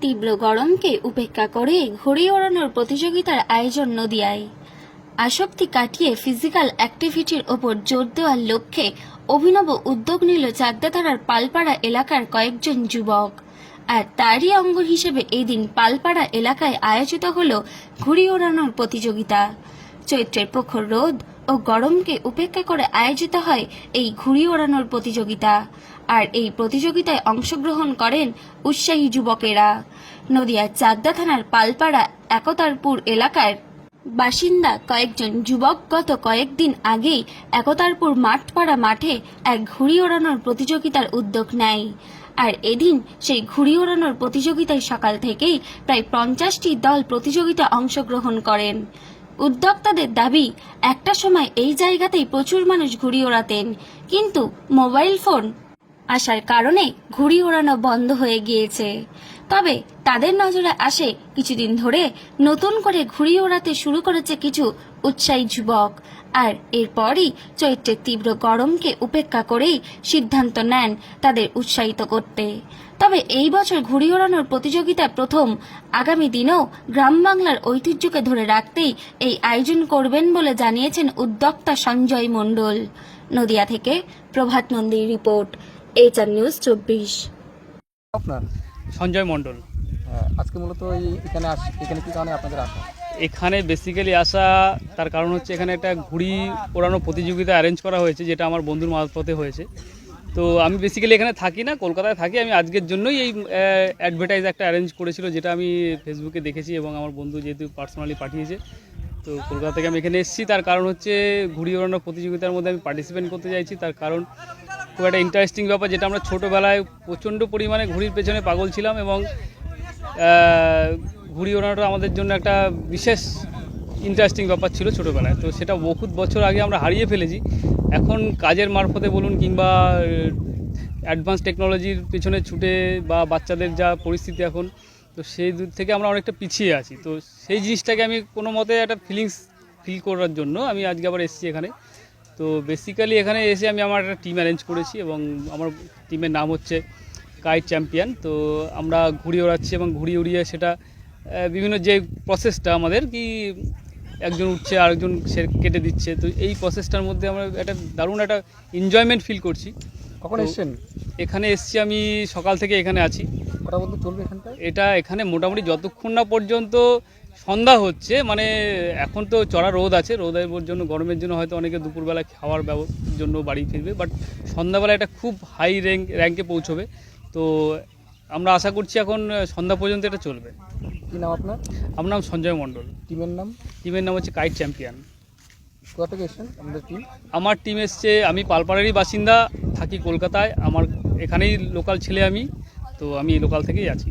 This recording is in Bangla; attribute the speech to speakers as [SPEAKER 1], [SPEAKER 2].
[SPEAKER 1] তীব্র গরমকে উপেক্ষা করে ঘুড়ি ওড়ানোর প্রতিযোগিতার আয়োজন নদিয়ায়। আসক্তি কাটিয়ে ফিজিক্যাল অ্যাক্টিভিটির ওপর জোর দেওয়ার লক্ষ্যে অভিনব উদ্যোগ নিল চাকদাতারার পালপাড়া এলাকার কয়েকজন যুবক। আর তারই অঙ্গ হিসেবে এই দিন পালপাড়া এলাকায় আয়োজিত হল ঘুড়ি ওড়ানোর প্রতিযোগিতা। চৈত্রের প্রখর রোদ ও গরমকে উপেক্ষা করে আয়োজিত হয় এই ঘুড়ি ওড়ানোর প্রতিযোগিতা। আর এই প্রতিযোগিতায় অংশগ্রহণ করেন উৎসাহী যুবকেরা। নদিয়ার চাকদা থানার পালপাড়া একতারপুর এলাকার বাসিন্দা কয়েকজন যুবক গত কয়েকদিন আগেই একতারপুর মাঠপাড়া মাঠে এক ঘুড়ি ওড়ানোর প্রতিযোগিতার উদ্যোগ নেয়। আর এদিন সেই ঘুড়ি ওড়ানোর প্রতিযোগিতায় সকাল থেকেই প্রায় পঞ্চাশটি দল প্রতিযোগিতা অংশগ্রহণ করেন। উদ্যোক্তাদের দাবি, একটা সময় এই জায়গাতেই প্রচুর মানুষ ঘুড়ি ওড়াতেন। কিন্তু মোবাইল ফোন আসার কারণে ঘুড়ি ওড়ানো বন্ধ হয়ে গিয়েছে। তবে তাদের নজরে আসে কিছুদিন ধরে নতুন করে ঘুড়ি ওড়াতে শুরু করেছে কিছু উৎসাহী যুবক। আর এরপরই চৈত্রের তীব্র গরমকে উপেক্ষা করেই সিদ্ধান্ত নেন তাদের উৎসাহিত করতে। তবে এই বছর ঘুড়ি ওড়ানোর প্রতিযোগিতা প্রথম। আগামী দিনেও গ্রাম বাংলার ঐতিহ্যকে ধরে রাখতেই এই আয়োজন করবেন বলে জানিয়েছেন উদ্যোক্তা সঞ্জয় মণ্ডল। নদিয়া থেকে প্রভাত নন্দীর রিপোর্ট এইচআর নিউজ চব্বিশ।
[SPEAKER 2] আপনার
[SPEAKER 3] সঞ্জয় মণ্ডল।
[SPEAKER 2] হ্যাঁ, আজকে মূলত এখানে আস এখানে কি কারণে আপনাদের আসা?
[SPEAKER 3] এখানে বেসিক্যালি আসা তার কারণ হচ্ছে এখানে একটা ঘুড়ি ওড়ানো প্রতিযোগিতা অ্যারেঞ্জ করা হয়েছে যেটা আমার বন্ধুর মারফতে হয়েছে। তো আমি বেসিক্যালি এখানে থাকি না কলকাতায় থাকি আমি আজকের জন্যই এই অ্যাডভার্টাইজ একটা অ্যারেঞ্জ করেছিল যেটা আমি ফেসবুকে দেখেছি এবং আমার বন্ধু যেহেতু পার্সোনালি পাঠিয়েছে তো কলকাতা থেকে আমি এখানে এসেছি। তার কারণ হচ্ছে ঘুড়ি ওড়ানো প্রতিযোগিতার মধ্যে আমি পার্টিসিপেট করতে চাইছি তার কারণ খুব একটা ইন্টারেস্টিং ব্যাপার যেটা আমরা ছোটোবেলায় প্রচণ্ড পরিমাণে ঘুড়ির পেছনে পাগল ছিলাম এবং ঘুড়ি ওড়ানোটা আমাদের জন্য একটা বিশেষ ইন্টারেস্টিং ব্যাপার ছিল ছোটোবেলায়। তো সেটা বহুত বছর আগে আমরা হারিয়ে ফেলেছি। এখন কাজের মারফতে বলুন কিংবা অ্যাডভান্স টেকনোলজির পেছনে ছুটে বা বাচ্চাদের যা পরিস্থিতি এখন, তো সেই দিক থেকে আমরা অনেকটা পিছিয়ে আছি। তো সেই জিনিসটাকে আমি কোনো মতে একটা ফিলিংস ফিল করার জন্য আমি আজকে আবার এসেছি এখানে। তো বেসিক্যালি এখানে এসে আমি আমার একটা টিম অ্যারেঞ্জ করেছি এবং আমার টিমের নাম হচ্ছে কাইট চ্যাম্পিয়ন তো আমরা ঘুরিয়ে ওড়াচ্ছি এবং ঘুরিয়ে উড়িয়ে সেটা বিভিন্ন যে প্রসেসটা আমাদের কি একজন উঠছে আরেকজন সে কেটে দিচ্ছে তো এই প্রসেসটার মধ্যে আমরা একটা দারুণ একটা এনজয়মেন্ট ফিল করছি।
[SPEAKER 2] কখন এসছেন?
[SPEAKER 3] এখানে এসছি আমি সকাল থেকে এখানে আছি।
[SPEAKER 2] কটা বলতে চলবে এখানটায়?
[SPEAKER 3] এটা এখানে মোটামুটি যতক্ষণ না পর্যন্ত সন্ধ্যা হচ্ছে মানে এখন তো চড়া রোদ আছে রোদের জন্য গরমের জন্য হয়তো অনেকে দুপুরবেলা খাওয়ার জন্য বাড়ি ফিরবে বাট সন্ধ্যাবেলা এটা খুব হাই র্যাঙ্ক র্যাঙ্কে পৌঁছবে। তো আমরা আশা করছি এখন সন্ধ্যা পর্যন্ত এটা চলবে।
[SPEAKER 2] কি নাম আপনার?
[SPEAKER 3] আমার নাম সঞ্জয় মণ্ডল।
[SPEAKER 2] টিমের নাম?
[SPEAKER 3] টিমের নাম হচ্ছে কাইট চ্যাম্পিয়ন
[SPEAKER 2] কোথা থেকে এসছেন আমাদের টিম
[SPEAKER 3] আমার টিম এসছে আমি পালপাড়ারই বাসিন্দা থাকি কলকাতায় আমার এখানেই লোকাল ছেলে আমি তো আমি লোকাল থেকেই আছি।